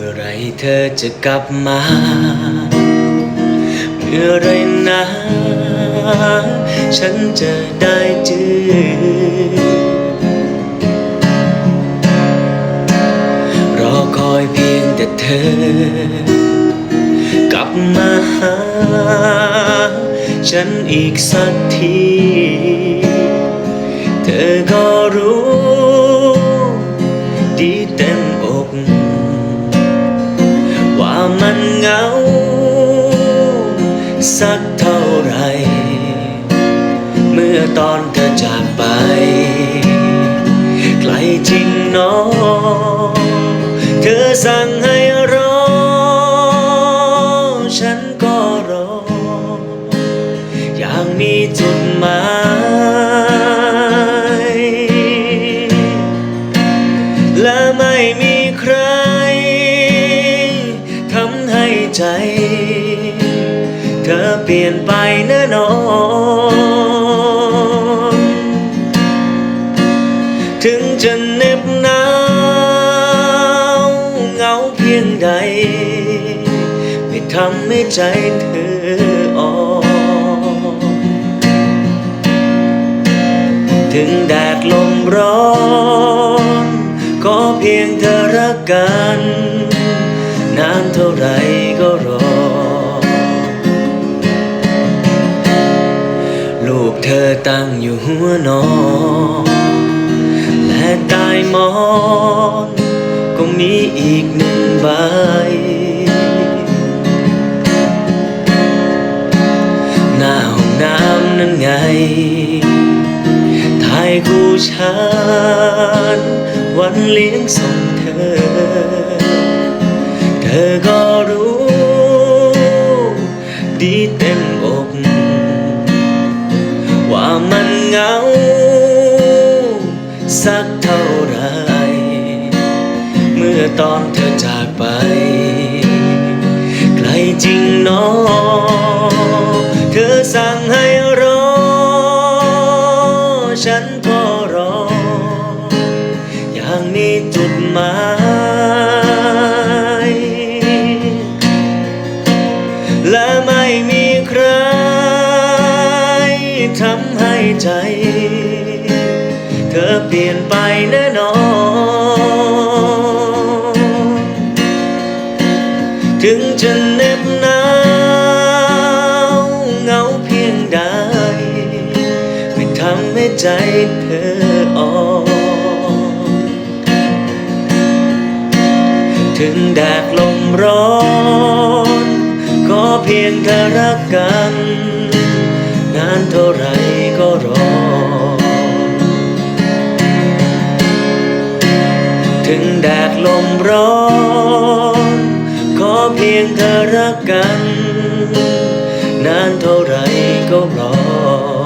มื่อไรเธอจะกลับมา เมื่อไรนะ ฉันจะได้เจอรอคอยเพียงแต่เธอ กลับมาหา ฉันอีกสักที เธอก็รู้ดีามันเหงา สักเท่าไร เมื่อตอนเธอจากไป ไกลจริงเนอเธอสั่งให้รอ ฉันก็รอ อย่างมีจุดหมายและไม่มีใคร ใจ เธอเปลี่ยนไปแน่นอนถึงจะเหน็บหนาวเหงาเพียงใด ไม่ทำให้ใจเธออ่อนถึงแดดลมร้อน ก็เพียงเธอรักกัน นานเท่าไรก็รอ ลูกเธอตั้งอยู่หัวนอน และใต้หมอน ก็มีอีกหนึ่งใบ หน้าห้องน้ำนั่นไงถ่ายคู่ฉันวันเลี้ยงส่งเธอ ธอก็รู้ ดีเต็มอก ว่ามันเหงา สักเท่าไร เมื่อตอนเธอจากไปไกลจริงนอเธอสั่งให้รอฉัน ทำให้ใจ เธอเปลี่ยนไปแน่นอน ถึงจะเหน็บหนาวเหงาเพียงใด ไม่ทำให้ใจเธออ่อนถึงแดดลมร้อน ก็เพียงเธอรักกันานเท่าไรก็รอ ถึงแดดลมร้อน ขอเพียงเธอรักกัน นานเท่าไรก็รอ